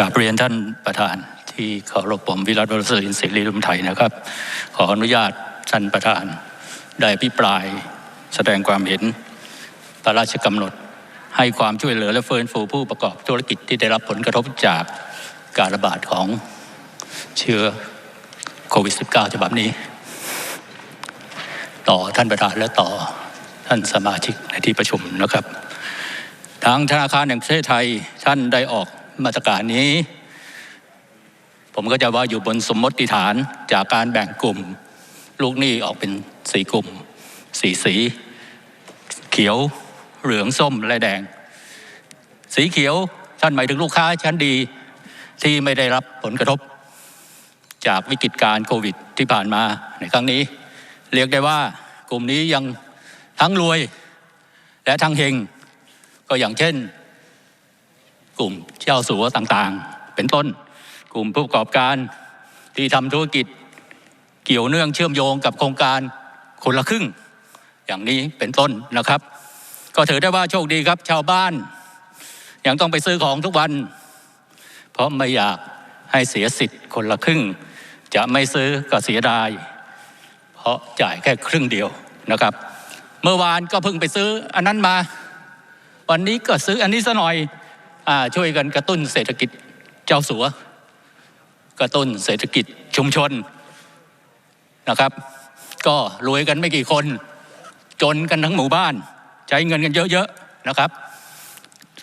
กราบเรียนท่านประธานที่เคารพผมวิรัติวรศิรินศิริลุมไทยนะครับ ขออนุญาตท่านประธาน ได้พิปรายแสดงความเห็นพระราชกำหนด ให้ความช่วยเหลือและเฟื้นฟูผู้ประกอบธุรกิจที่ได้รับผลกระทบจากการระบาดของเชื้อโควิด -19 ฉบับนี้ ต่อท่านประธานและต่อท่านสมาชิกในที่ประชุมนะครับ ทางธนาคารแห่งประเทศไทยท่านได้ออก มาตรการนี้ ผมก็จะว่าอยู่บนสมมติฐานจากการแบ่งกลุ่ม ลูกหนี้ออกเป็นสีกลุ่มสีสี เขียวเหลืองส้มและแดง สีเขียวท่านหมายถึงลูกค้าชั้นดีที่ไม่ได้รับผลกระทบ จากวิกฤตการโควิดที่ผ่านมาในครั้งนี้ เรียกได้ว่ากลุ่มนี้ยังทั้งรวยและทั้งเฮงก็อย่างเช่น กลุ่ม เจ้าสัวต่างๆ เป็นต้น กลุ่มผู้ประกอบการที่ทำธุรกิจเกี่ยวเนื่องเชื่อมโยงกับโครงการคนละครึ่ง อย่างนี้เป็นต้นนะครับ ก็ถือได้ว่าโชคดีครับ ชาวบ้าน ยังต้องไปซื้อของทุกวัน เพราะไม่อยากให้เสียสิทธิ์คนละครึ่ง จะไม่ซื้อก็เสียดาย เพราะจ่ายแค่ครึ่งเดียวนะครับ เมื่อวานก็เพิ่งไปซื้ออันนั้นมา วันนี้ก็ซื้ออันนี้ซะหน่อย ช่วยกันกระตุ้นเศรษฐกิจเจ้าสัว กระตุ้นเศรษฐกิจชุมชนนะครับ ก็รวยกันไม่กี่คน จนกันทั้งหมู่บ้าน ใช้เงินกันเยอะๆนะครับ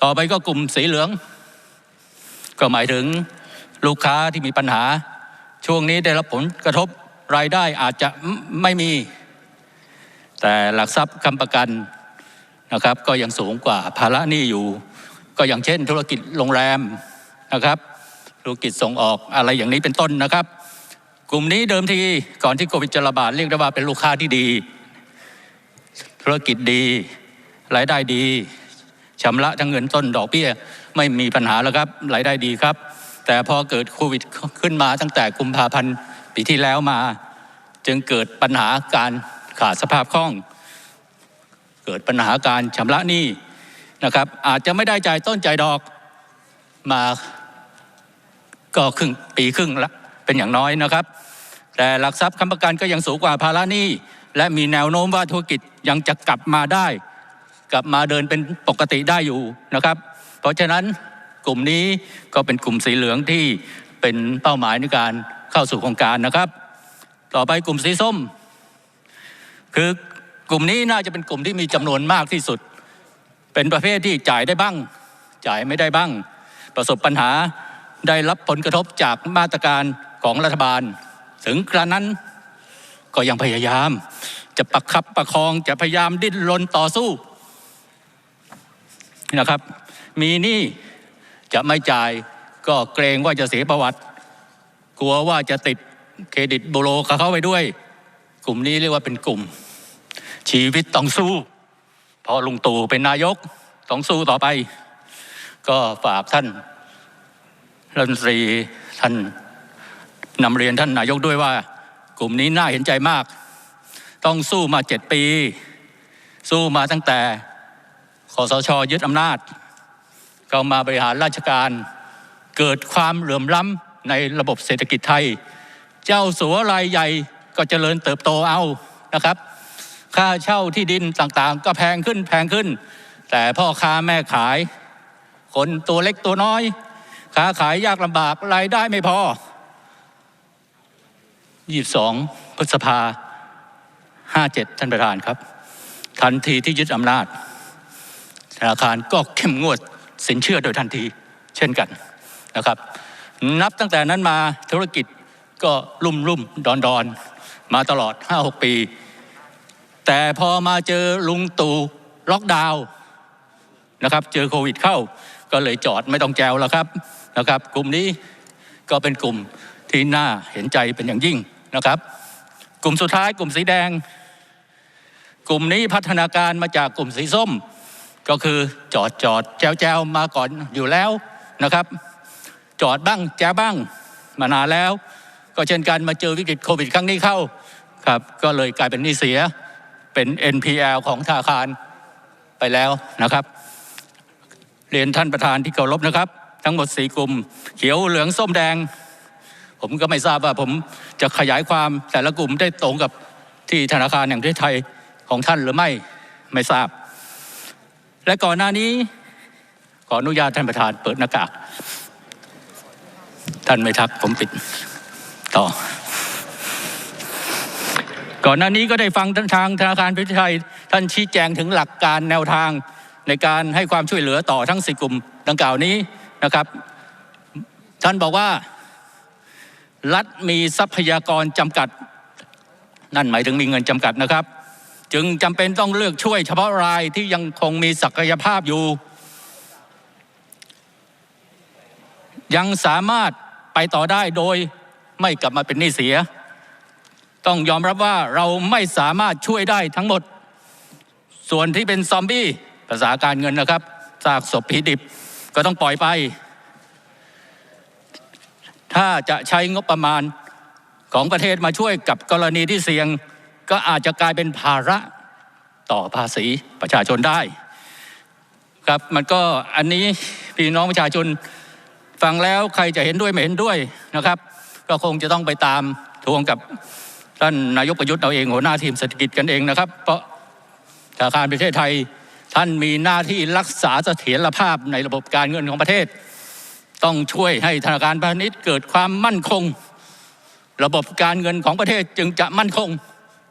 ต่อไปก็กลุ่มสีเหลือง ก็หมายถึงลูกค้าที่มีปัญหา ช่วงนี้ได้รับผลกระทบรายได้อาจจะไม่มี แต่หลักทรัพย์คำประกันนะครับ ก็ยังสูงกว่าภาระหนี้อยู่ ก็อย่างเช่น ธุรกิจโรงแรมนะครับ ธุรกิจส่งออกอะไรอย่างนี้เป็นต้นนะครับ กลุ่มนี้เดิมทีก่อนที่โควิดจะระบาดเรียกได้ว่าเป็นลูกค้าที่ดี ธุรกิจดีรายได้ดีชำระทั้งเงินต้นดอกเบี้ยไม่มีปัญหาแล้วครับรายได้ดีครับ แต่พอเกิดโควิดขึ้นมาตั้งแต่กุมภาพันธ์ปีที่แล้วมา จึงเกิดปัญหาการขาดสภาพคล่อง เกิดปัญหาการชำระหนี้ นะครับอาจจะไม่ได้จ่ายต้นจ่ายดอกมาก็ครึ่งปีครึ่งละเป็นอย่างน้อยนะครับ แต่หลักทรัพย์ค้ำประกันก็ยังสูงกว่าภาระหนี้และมีแนวโน้มว่าธุรกิจยังจะกลับมาได้ กลับมาเดินเป็นปกติได้อยู่นะครับ เพราะฉะนั้นกลุ่มนี้ก็เป็นกลุ่มสีเหลืองที่เป็นเป้าหมายในการเข้าสู่โครงการนะครับ ต่อไปกลุ่มสีส้ม คือกลุ่มนี้น่าจะเป็นกลุ่มที่มีจำนวนมากที่สุด เป็นประเภทที่จ่ายได้บ้าง จ่ายไม่ได้บ้าง ประสบปัญหาได้รับผลกระทบจากมาตรการของรัฐบาล ถึงกระนั้นก็ยังพยายาม จะประคับประคองจะพยายามดิ้นรนต่อสู้นะครับ มีหนี้จะไม่จ่ายก็เกรงว่าจะเสียประวัติ กลัวว่าจะติดเครดิตบูโรกับเข้าไปด้วย กลุ่มนี้เรียกว่าเป็นกลุ่ม ชีวิตต้องสู้ พอลุงตู่เป็นนายกต้องสู้ต่อไป ก็ฝากท่านรัฐมนตรีท่านนำเรียนท่านนายกด้วยว่า กลุ่มนี้น่าเห็นใจมาก ต้องสู้มาเจ็ดปี สู้มาตั้งแต่คอสชยึดอำนาจ เข้ามาบริหารราชการ เกิดความเหลื่อมล้ำในระบบเศรษฐกิจไทย เจ้าสัวรายใหญ่ก็เจริญเติบโตเอานะครับ ค่าเช่าที่ดินต่างๆ ก็แพงขึ้นแพงขึ้น แต่พ่อค้าแม่ขาย คนตัวเล็กตัวน้อย ค้าขายยากลำบากรายได้ไม่พอ 22 พฤษภา 57 ท่านประธานครับ ทันทีที่ยึดอำนาจ ธนาคารก็เข้มงวดสินเชื่อโดยทันที เช่นกันนะครับ นับตั้งแต่นั้นมาธุรกิจก็ลุ่มลุ่มดอนดอนมาตลอด 5-6 ปี แต่พอมาเจอลุงตู่ล็อกดาวน์นะครับ เจอโควิดเข้า ก็เลยจอดไม่ต้องแจวแล้วครับนะครับ กลุ่มนี้ก็เป็นกลุ่มที่น่าเห็นใจเป็นอย่างยิ่งนะครับ กลุ่มสุดท้ายกลุ่มสีแดง กลุ่มนี้พัฒนาการมาจากกลุ่มสีส้ม ก็คือจอดจอดแจวแจวมาก่อนอยู่แล้วนะครับ จอดบ้างแจวบ้างมานานแล้ว ก็เช่นกันมาเจอวิกฤตโควิดครั้งนี้เข้าครับ ก็เลยกลายเป็นนี้เสีย เป็น NPL ของธนาคารไปแล้วนะครับ เรียนท่านประธานที่เคารพนะครับ ทั้งหมดสี่กลุ่ม เขียวเหลืองส้มแดง ผมก็ไม่ทราบว่าผมจะขยายความแต่ละกลุ่มได้ตรงกับที่ธนาคารแห่งประเทศไทยของท่านหรือไม่ไม่ทราบ และก่อนหน้านี้ขออนุญาตท่านประธานเปิดหน้ากากท่านไม่ทักผมปิดต่อ ก่อนหน้านี้ก็ได้ฟังท่านทางธนาคารแห่งประเทศไทยท่านชี้แจงถึงหลักการแนวทางในการให้ความช่วยเหลือต่อทั้งสี่กลุ่มดังกล่าวนี้นะครับ ท่านบอกว่ารัฐมีทรัพยากรจำกัด นั่นหมายถึงมีเงินจำกัดนะครับ จึงจำเป็นต้องเลือกช่วยเฉพาะรายที่ยังคงมีศักยภาพอยู่ ยังสามารถไปต่อได้โดยไม่กลับมาเป็นหนี้เสีย ต้องยอมรับว่าเราไม่สามารถช่วยได้ทั้งหมด ส่วนที่เป็นซอมบี้ภาษาการเงินนะครับซากศพผีดิบก็ต้องปล่อยไป ถ้าจะใช้งบประมาณของประเทศมาช่วยกับกรณีที่เสี่ยง ก็อาจจะกลายเป็นภาระต่อภาษีประชาชนได้ครับมันก็อันนี้พี่น้องประชาชนฟังแล้วใครจะเห็นด้วยไม่เห็นด้วยนะครับ ก็คงจะต้องไปตามทวงกับ ท่านนายกประยุทธ์เอาเองหัวหน้าทีมเศรษฐกิจกันเองนะครับ เพราะธนาคารประเทศไทยท่านมีหน้าที่รักษาเสถียรภาพในระบบการเงินของประเทศ ต้องช่วยให้ธนาคารพาณิชย์เกิดความมั่นคง ระบบการเงินของประเทศจึงจะมั่นคง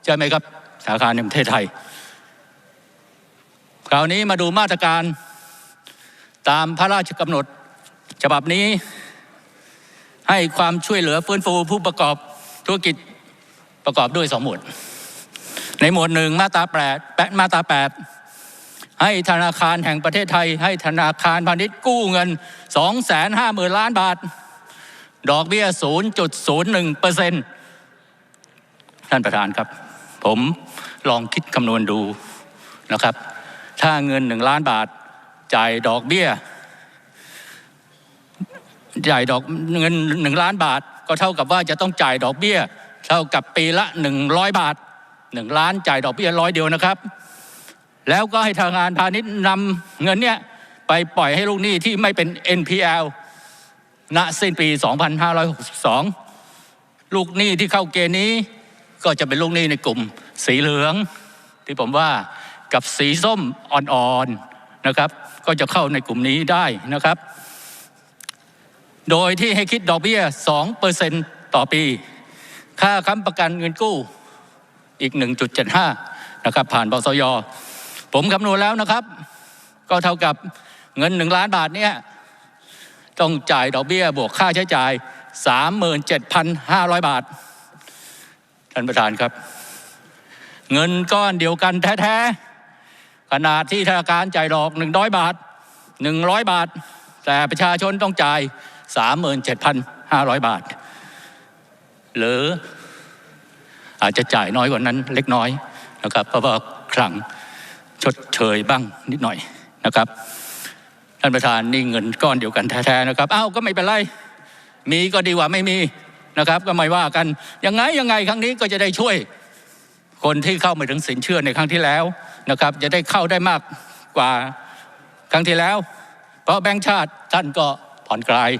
ใช่ไหมครับธนาคารแห่งประเทศไทย คราวนี้มาดูมาตรการตามพระราชกำหนดฉบับนี้ ให้ความช่วยเหลือฟื้นฟูผู้ประกอบธุรกิจ ประกอบด้วยสองหมวด ในหมวดหนึ่งมาตราแปดแปดมาตราแปดให้ธนาคารแห่งประเทศไทย ให้ธนาคารพาณิชย์กู้เงิน 2 5 0 0 0 0 ล้านบาท ดอกเบี้ย 0.01เปอร์เซ็นต์ท่านประธานครับ ผมลองคิดคำนวณดูนะครับ ถ้าเงิน 1 ล้านบาท จ่ายดอกเบี้ย จ่ายดอกเงิน 1 ล้านบาท ก็เท่ากับว่าจะต้องจ่ายดอกเบี้ย เท่ากับปีละ 100 บาท 1 ล้านจ่ายดอกเบี้ยร้อยเดียวนะครับ แล้วก็ให้ธนาคารพาณิชย์นำเงินเนี่ยไปปล่อยให้ลูกหนี้ที่ไม่เป็น NPL ณสิ้นปี 2562 ลูกหนี้ที่เข้าเกณฑ์นี้ ก็จะเป็นลูกหนี้ในกลุ่มสีเหลือง ที่ผมว่ากับสีส้มอ่อนๆนะครับ ก็จะเข้าในกลุ่มนี้ได้นะครับ โดยที่ให้คิดดอกเบี้ย 2%ต่อปี ค่าค้ำประกันเงินกู้อีก 1.75 นะครับ ผ่านบสย ผมคำนวณแล้วนะครับ ก็เท่ากับเงิน 1 ล้านบาทเนี่ยต้องจ่ายดอกเบี้ยบวกค่าใช้จ่าย 37,500 บาท ท่านประธานครับ เงินก้อนเดียวกันแท้ ๆ ขนาดที่ธนาคารจ่ายดอก 100 บาท 100 บาท แต่ประชาชนต้องจ่าย 37,500 บาท หรืออาจจะจ่ายน้อยกว่านั้นเล็กน้อยนะครับ เพราะว่าครั้งชดเชยบ้างนิดหน่อยนะครับท่านประธานนี่เงินก้อนเดียวกันแท้ๆนะครับ เอ้าก็ไม่เป็นไร มีก็ดีกว่าไม่มีนะครับ ก็ไม่ว่ากันยังไงยังไงครั้งนี้ก็จะได้ช่วย คนที่เข้ามาถึงสินเชื่อในครั้งที่แล้วนะครับ จะได้เข้าได้มากกว่าครั้งที่แล้ว เพราะแบงค์ชาติท่านก็ผ่อนคลาย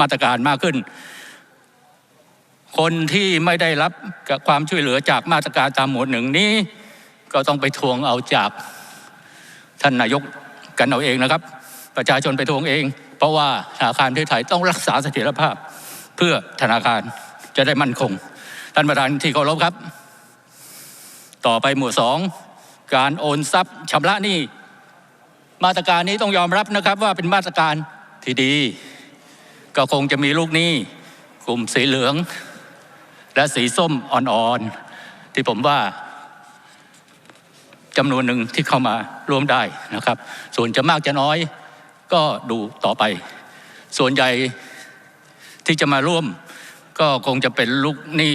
มาตรการมากขึ้น คนที่ไม่ได้รับความช่วยเหลือจากมาตรการตามหมวดหนึ่งนี้ ก็ต้องไปทวงเอาจากท่านนายกกันเอาเองนะครับ ประชาชนไปทวงเอง เพราะว่าธนาคารทไทยต้องรักษาเสถียรภาพ เพื่อธนาคารจะได้มั่นคง ท่านประธานที่เคารพครับ ต่อไปหมวดสองการโอนทรัพย์ชำระหนี้มาตรการนี้ต้องยอมรับนะครับว่าเป็นมาตรการที่ดี ก็คงจะมีลูกหนี้กลุ่มสีเหลือง และสีส้มอ่อนๆที่ผมว่าจำนวนหนึ่งที่เข้ามาร่วมได้นะครับ ส่วนจะมากจะน้อยก็ดูต่อไป ส่วนใหญ่ที่จะมาร่วมก็คงจะเป็นลูกหนี้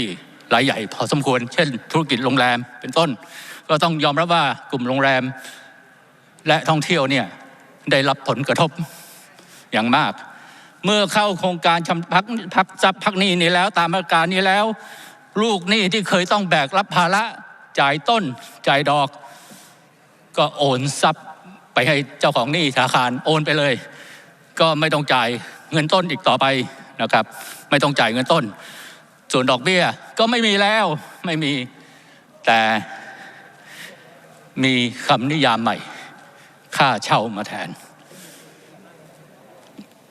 รายใหญ่พอสมควร เช่น ธุรกิจโรงแรมเป็นต้น ก็ต้องยอมรับว่ากลุ่มโรงแรม และท่องเที่ยวเนี่ยได้รับผลกระทบอย่างมาก เมื่อเข้าโครงการชำพักพักทรัพย์พักหนี้นี้แล้วตามมาตรการนี้แล้ว ลูกหนี้ที่เคยต้องแบกรับภาระจ่ายต้นจ่ายดอก ก็โอนทรัพย์ไปให้เจ้าของหนี้ธนาคารโอนไปเลย ก็ไม่ต้องจ่ายเงินต้นอีกต่อไปนะครับ ไม่ต้องจ่ายเงินต้น ส่วนดอกเบี้ยก็ไม่มีแล้วไม่มีแต่มีคำนิยามใหม่ ค่าเช่ามาแทน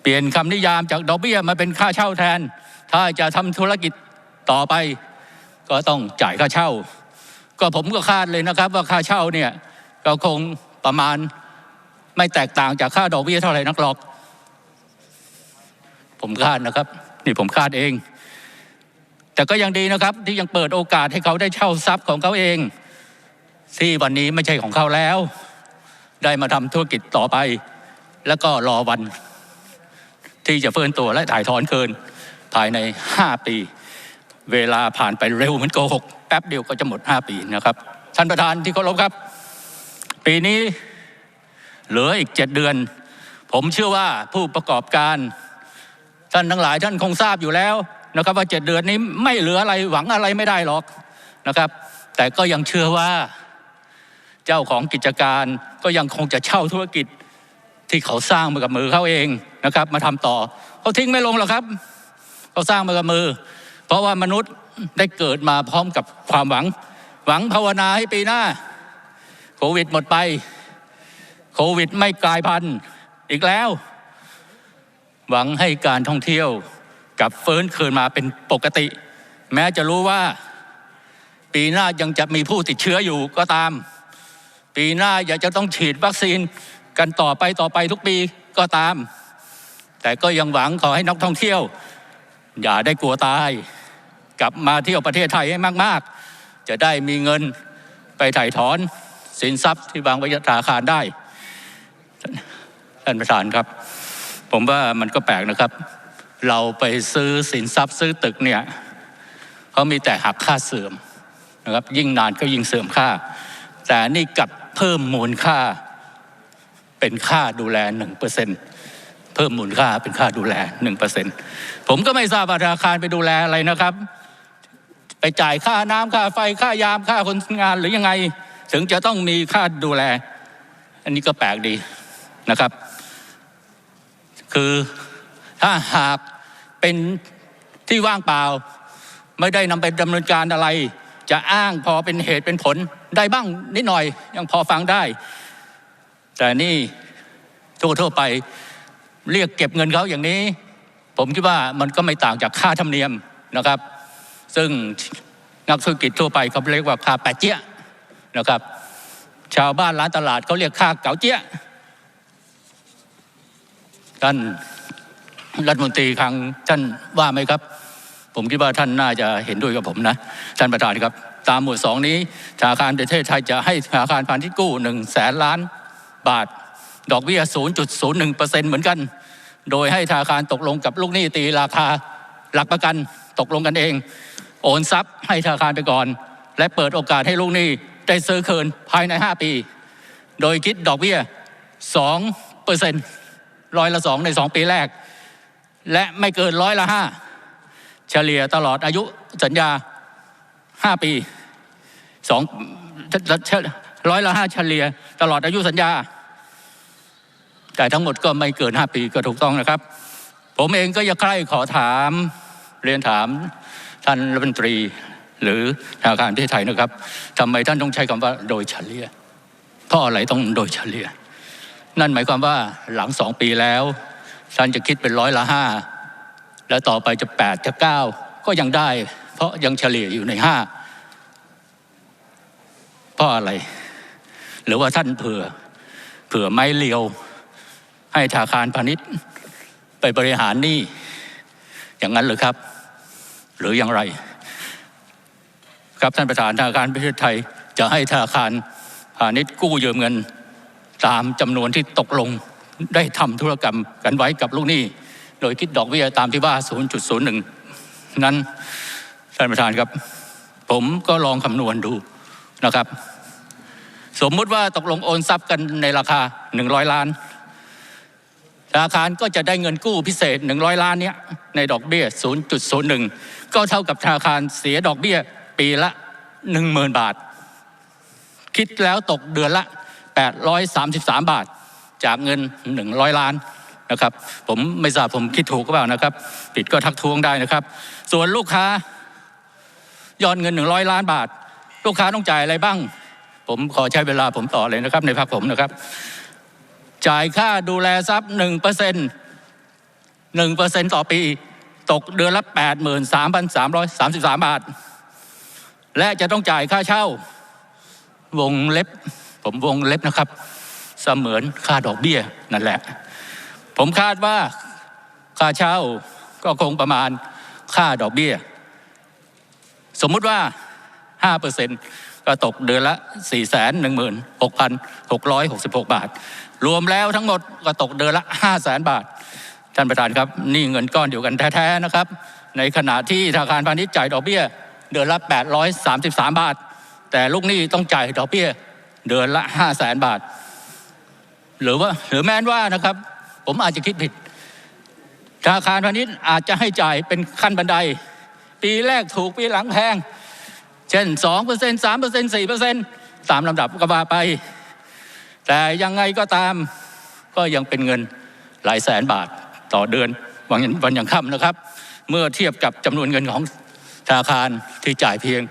เปลี่ยนคำนิยามจากดอกเบี้ยมาเป็นค่าเช่าแทน ถ้าจะทำธุรกิจต่อไป ก็ต้องจ่ายค่าเช่า ก็ผมก็คาดเลยนะครับ ว่าค่าเช่าเนี่ยก็คงประมาณไม่แตกต่างจากค่าดอกเบี้ยเท่าไหร่นักหรอก ผมคาดนะครับ นี่ผมคาดเอง แต่ก็ยังดีนะครับ ที่ยังเปิดโอกาสให้เขาได้เช่าทรัพย์ของเขาเองที่วันนี้ไม่ใช่ของเขาแล้ว ได้มาทำธุรกิจต่อไป แล้วก็รอวัน ที่จะเฟื่อนตัวและถ่ายถอนเกินภายใน 5 ปี เวลาผ่านไปเร็วเหมือนโกหกแป๊บเดียวก็จะหมด 5 ปีนะครับท่านประธานที่เคารพครับ ปีนี้เหลืออีก 7 เดือน ผมเชื่อว่าผู้ประกอบการท่านทั้งหลายท่านคงทราบอยู่แล้วนะครับว่าเจ็ดเดือนนี้ไม่เหลืออะไรหวังอะไรไม่ได้หรอกนะครับ แต่ก็ยังเชื่อว่าเจ้าของกิจการก็ยังคงจะเช่าธุรกิจ ที่เขาสร้างมากับมือเขาเองนะครับ มาทำต่อเขาทิ้งไม่ลงหรอกครับเขาสร้างมากับมือ เพราะว่ามนุษย์ได้เกิดมาพร้อมกับความหวัง หวังภาวนาให้ปีหน้าโควิดหมดไป โควิดไม่กลายพันธุ์อีกแล้ว หวังให้การท่องเที่ยวกลับเฟื้นคืนมาเป็นปกติ แม้จะรู้ว่าปีหน้ายังจะมีผู้ติดเชื้ออยู่ก็ตาม ปีหน้าอยากจะต้องฉีดวัคซีน กันต่อไปต่อไปทุกปีก็ตาม แต่ก็ยังหวังขอให้นักท่องเที่ยว อย่าได้กลัวตาย กลับมาเที่ยวประเทศไทยให้มาก ๆ จะได้มีเงินไปถ่ายถอนสินทรัพย์ที่วางไว้ธนาคารได้ท่านประธานครับ ผมว่ามันก็แปลกนะครับ เราไปซื้อสินทรัพย์ซื้อตึกเนี่ยเขามีแต่หักค่าเสื่อมนะครับ ยิ่งนานก็ยิ่งเสื่อมค่า แต่นี่กลับเพิ่มมูลค่า เป็นค่าดูแลหนึ่งเปอร์เซ็นเพิ่มมูลค่าเป็นค่าดูแลหนึ่งเปอร์เซ็นผมก็ไม่ทราบว่าธนาคารไปดูแลอะไรนะครับ ไปจ่ายค่าน้ำค่าไฟค่ายามค่าคนงานหรือยังไง ถึงจะต้องมีค่าดูแล อันนี้ก็แปลกดีนะครับ คือถ้าหากเป็นที่ว่างเปล่า ไม่ได้นำไปดำเนินการอะไร จะอ้างพอเป็นเหตุเป็นผลได้บ้างนิดหน่อยยังพอฟังได้ แต่นี่ทั่วไปเรียกเก็บเงินเขาอย่างนี้ ผมคิดว่ามันก็ไม่ต่างจากค่าธรรมเนียมนะครับ ซึ่งนักธุรกิจทั่วไปเขาเรียกว่าค่าแปะเจี๊ยนะครับ ชาวบ้านร้านตลาดเขาเรียกค่าเก๋าเจี๊ยท่านรัฐมนตรีคลังท่านว่าไหมครับ ผมคิดว่าท่านน่าจะเห็นด้วยกับผมนะท่านประธานครับ ตามหมวดสองนี้ธนาคารประเทศไทยจะให้ธนาคารพาณิชย์กู้หนึ่งแสนล้าน บาท ดอกเบี้ย 0.01%เหมือนกัน โดยให้ธนาคารตกลงกับลูกหนี้ตีราคาหลักประกันตกลงกันเอง โอนทรัพย์ให้ธนาคารไปก่อน และเปิดโอกาสให้ลูกหนี้ได้ซื้อคืนภายใน 5 ปี โดยคิดดอกเบี้ย2เปอร์เซ็นต์ร้อยละสองในสองปีแรก และไม่เกินร้อยละห้าเฉลี่ยตลอดอายุสัญญาห้าปีสอง ร้อยละห้าเฉลี่ยตลอดอายุสัญญา แต่ทั้งหมดก็ไม่เกินห้าปีก็ถูกต้องนะครับ ผมเองก็อยากใคร่ขอถามเรียนถามท่านรัฐมนตรี หรือธนาคารประเทศไทยนะครับทำไมท่านต้องใช้คำว่าโดยเฉลี่ยเพราะอะไรต้องโดยเฉลี่ย นั่นหมายความว่าหลังสองปีแล้ว ท่านจะคิดเป็นร้อยละห้าแล้วต่อไปจะแปดจะเก้าก็ยังได้ เพราะยังเฉลี่ยอยู่ในห้าเพราะอะไร หรือว่าท่านเผื่อเผื่อไม้เลียว ให้ธนาคารพาณิชย์ ไปบริหารหนี้อย่างนั้นหรือครับ หรืออย่างไร ครับท่านประธานธนาคารประเทศไทย จะให้ธนาคารพาณิชย์กู้ยืมเงิน ตามจำนวนที่ตกลงได้ทำธุรกรรมกันไว้กับลูกหนี้ โดยคิดดอกเบี้ยตามที่ว่า 0.01 นั้นท่านประธานครับ ผมก็ลองคำนวณดูนะครับ สมมุติว่าตกลงโอนทรัพย์กันในราคา 100 ล้านธนาคารก็จะได้เงินกู้พิเศษ 100 ล้านเนี้ยในดอกเบี้ย 0.01 ก็เท่ากับธนาคารเสียดอกเบี้ยปีละ 10,000 บาท คิดแล้วตกเดือนละ 833 บาท จากเงิน 100 ล้านนะครับ ผมไม่ทราบผมคิดถูกหรือเปล่านะครับ ผิดก็ทักท้วงได้นะครับ ส่วนลูกค้ายอดเงินหนึ่งร้อยล้านบาท ลูกค้าต้องจ่ายอะไรบ้าง ผมขอใช้เวลาผมต่อเลยนะครับ ในภาคผมนะครับ จ่ายค่าดูแลทรัพย์หนึ่งเปอร์เซ็นต์หนึ่งเปอร์เซ็นต์ต่อปี ตกเดือนละแปดหมื่นสามพันสามร้อยสามสิบสามบาท และจะต้องจ่ายค่าเช่าวงเล็บ ผมวงเล็บนะครับ เสมือนค่าดอกเบี้ยนั่นแหละ ผมคาดว่าค่าเช่าก็คงประมาณค่าดอกเบี้ย สมมุติว่าห้าเปอร์เซ็นต์ ก็ตกเดือนละสี่แสนหนึ่งหมื่นหกพันหกร้อยหกสิบาท รวมแล้วทั้งหมดก็ตกเดือนละห้าแสนบาท ท่านประธานครับ นี่เงินก้อนเดียวกันแท้ๆนะครับ ในขณะที่ธนาคารพาณิชย์จ่ายดอกเบี้ย เดือนละ 833 บาท แต่ลูกหนี้ต้องจ่ายดอกเบี้ย เดือนละ 5 0 0แสนบาท หรือว่าหรือแม้นว่านะครับ ผมอาจจะคิดผิดธนาคารพาณิชย์อาจจะให้จ่ายเป็นขั้นบันได ปีแรกถูกปีหลังแพง เช่น 2% 3% 4%ตามลำดับก็ว่าไป แต่ยังไงก็ตามก็ยังเป็นเงินหลายแสนบาทต่อเดือนวันวันยังค่ำนะครับ เมื่อเทียบกับจำนวนเงินของธนาคารที่จ่ายเพียง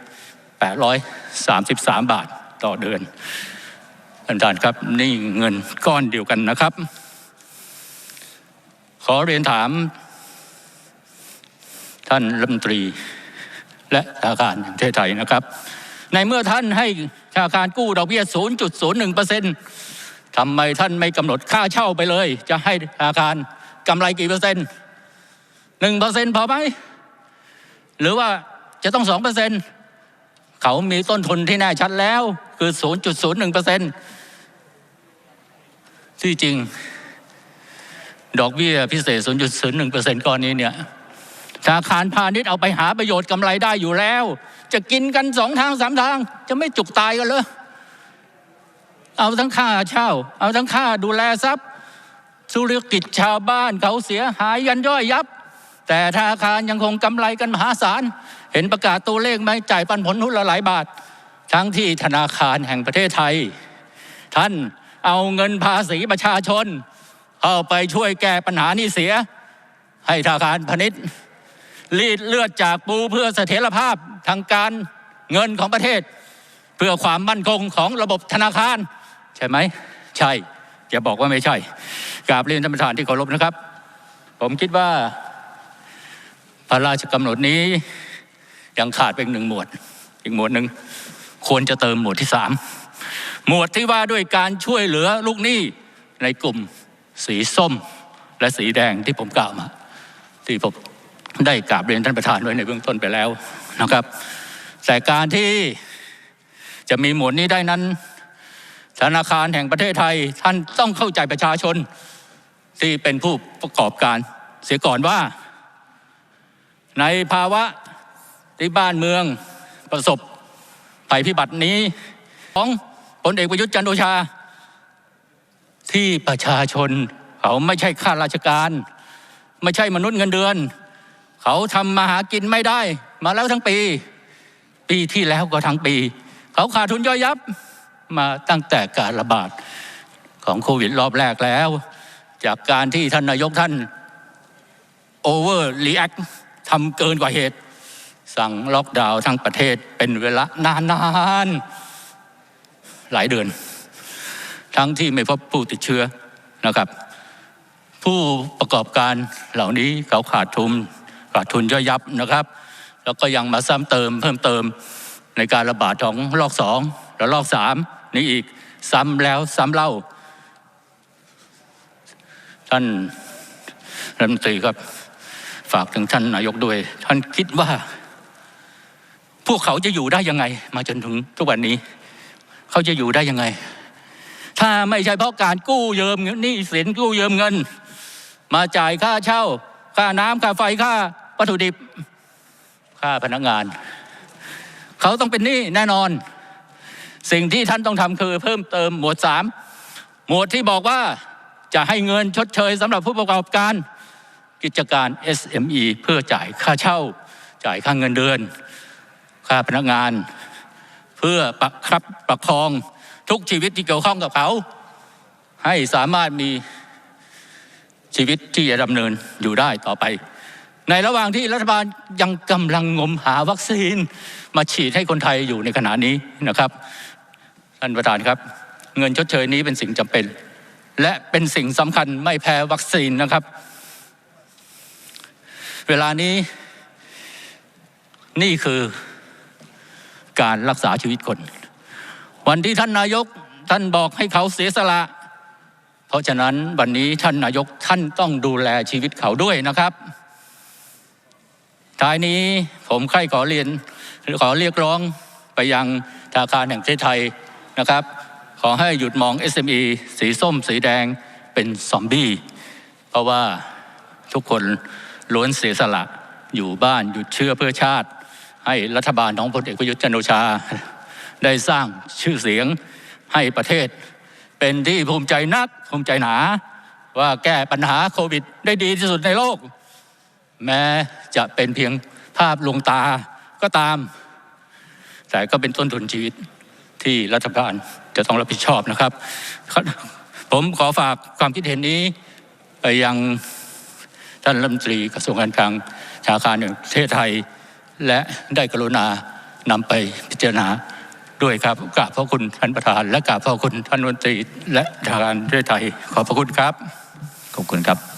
833 บาทต่อเดือนท่านประธานครับนี่เงินก้อนเดียวกันนะครับ ขอเรียนถาม ท่านรัฐมนตรี และธนาคารแห่งประเทศไทยนะครับ ในเมื่อท่านให้ธนาคารกู้ดอกเบี้ย 0.01%ทำไมท่านไม่กำหนดค่าเช่าไปเลย จะให้ธนาคารกำไรกี่เปอร์เซ็นต์หนึ่งเปอร์เซ็นต์พอไหมหรือว่าจะต้องสองเปอร์เซ็นต์เขามีต้นทุนที่แน่ชัดแล้ว คือ 0.01เปอร์เซ็นต์ที่จริง ดอกเบี้ยพิเศษ 0.01เปอร์เซ็นต์ก้อนนี้เนี่ย ธนาคารพาณิชย์เอาไปหาประโยชน์กำไรได้อยู่แล้ว จะกินกันสองทางสามทาง จะไม่จุกตายกันเลยเอาทั้งค่าเช่า เอาทั้งค่าดูแลทรัพย์ธุรกิจชาวบ้านเขาเสียหายยันย่อยยับ แต่ธนาคารยังคงกำไรกันมหาศาล เห็นประกาศตัวเลขไหมจ่ายปันผลหุ้นละหลายบาท ทั้งที่ธนาคารแห่งประเทศไทย ท่านเอาเงินภาษีประชาชน เข้าไปช่วยแก้ปัญหานี้เสีย ให้ธนาคารพาณิชย์ รีดเลือดจากปูเพื่อเสถียรภาพทางการเงินของประเทศ เพื่อความมั่นคงของระบบธนาคาร ใช่ไหม ใช่อย่าบอกว่าไม่ใช่กราบเรียนท่านประธานที่เคารพนะครับ ผมคิดว่า พระราชกำหนดนี้ยังขาดเป็นหนึ่งหมวด อีกหมวดหนึ่งควรจะเติมหมวดที่สามหมวดที่ว่าด้วยการช่วยเหลือลูกหนี้ในกลุ่มสีส้มและสีแดงที่ผมกล่าวมาที่ผม ได้กราบเรียนท่านประธานไว้ในเบื้องต้นไปแล้วนะครับ แต่การที่จะมีหมวดนี้ได้นั้น ธนาคารแห่งประเทศไทยท่านต้องเข้าใจประชาชนที่เป็นผู้ประกอบการ เสียก่อนว่า ในภาวะที่บ้านเมืองประสบภัยพิบัตินี้ของพลเอกประยุทธ์จันทร์โอชา ที่ประชาชนเขาไม่ใช่ข้าราชการ ไม่ใช่มนุษย์เงินเดือน เขาทำมาหากินไม่ได้ มาแล้วทั้งปี ปีที่แล้วก็ทั้งปี เขาขาดทุนย่อยยับมาตั้งแต่การระบาดของโควิดรอบแรกแล้ว จากการที่ท่านนายกท่านโอเวอร์รีแอคทำเกินกว่าเหตุ สั่งล็อกดาวน์ทั้งประเทศเป็นเวลานานๆหลายเดือน ทั้งที่ไม่พบผู้ติดเชื้อนะครับ ผู้ประกอบการเหล่านี้เขาขาดทุน ขาดทุนย่อยยับนะครับ แล้วก็ยังมาซ้ำเติมเพิ่มเติมในการระบาดของรอบสองและรอบสามนี่อีกซ้ำแล้วซ้ำเล่า ท่านรัฐมนตรีครับฝากถึงท่านนายกด้วย ท่านคิดว่า พวกเขาจะอยู่ได้ยังไง มาจนถึงทุกวันนี้ เขาจะอยู่ได้ยังไง ถ้าไม่ใช่เพราะการกู้ยืมหนี่สินกู้ยืมเงิน มาจ่ายค่าเช่า ค่าน้ำค่าไฟค่า วัตถุดิบค่าพนักงาน เขาต้องเป็นหนี้แน่นอน สิ่งที่ท่านต้องทำคือเพิ่มเติมหมวดสามหมวดที่บอกว่าจะให้เงินชดเชยสำหรับผู้ประกอบการกิจการ SME เพื่อจ่ายค่าเช่า จ่ายค่าเงินเดือน ค่าพนักงาน เพื่อประครับประคองทุกชีวิตที่เกี่ยวข้องกับเขา ให้สามารถมีชีวิตที่จะดำเนินอยู่ได้ต่อไป ในระหว่างที่รัฐบาลยังกำลังงมหาวัคซีน มาฉีดให้คนไทยอยู่ในขณะนี้นะครับท่านประธานครับ เงินชดเชยนี้เป็นสิ่งจำเป็น และเป็นสิ่งสำคัญไม่แพ้วัคซีนนะครับ เวลานี้นี่คือการรักษาชีวิตคน วันที่ท่านนายกท่านบอกให้เขาเสียสละ เพราะฉะนั้นวันนี้ท่านนายกท่านต้องดูแลชีวิตเขาด้วยนะครับ ท้ายนี้ผมใคร่ขอเรียนขอเรียกร้องไปยังธนาคารแห่งประเทศไทยนะครับ ขอให้หยุดมอง SME สีส้มสีแดงเป็นซอมบี้ เพราะว่าทุกคนล้วนเสียสละอยู่บ้านหยุดเชื่อเพื่อชาติ ให้รัฐบาลของพลเอกประยุทธ์จันโอชา ได้สร้างชื่อเสียงให้ประเทศ เป็นที่ภูมิใจนักภูมิใจหนา ว่าแก้ปัญหาโควิดได้ดีที่สุดในโลก แม้จะเป็นเพียงภาพลวงตาก็ตาม แต่ก็เป็นต้นทุนชีวิตที่รัฐบาลจะต้องรับผิดชอบนะครับ ผมขอฝากความคิดเห็นนี้ไปยังท่านรัฐมนตรีกระทรวงการคลังธนาคารแห่งประเทศไทย และได้กรุณานำไปพิจารณาด้วยครับกราบพระคุณท่านประธาน และกราบพระคุณท่านรัฐมนตรีและธนาคารประเทศไทยขอบพระคุณครับ ขอบคุณครับ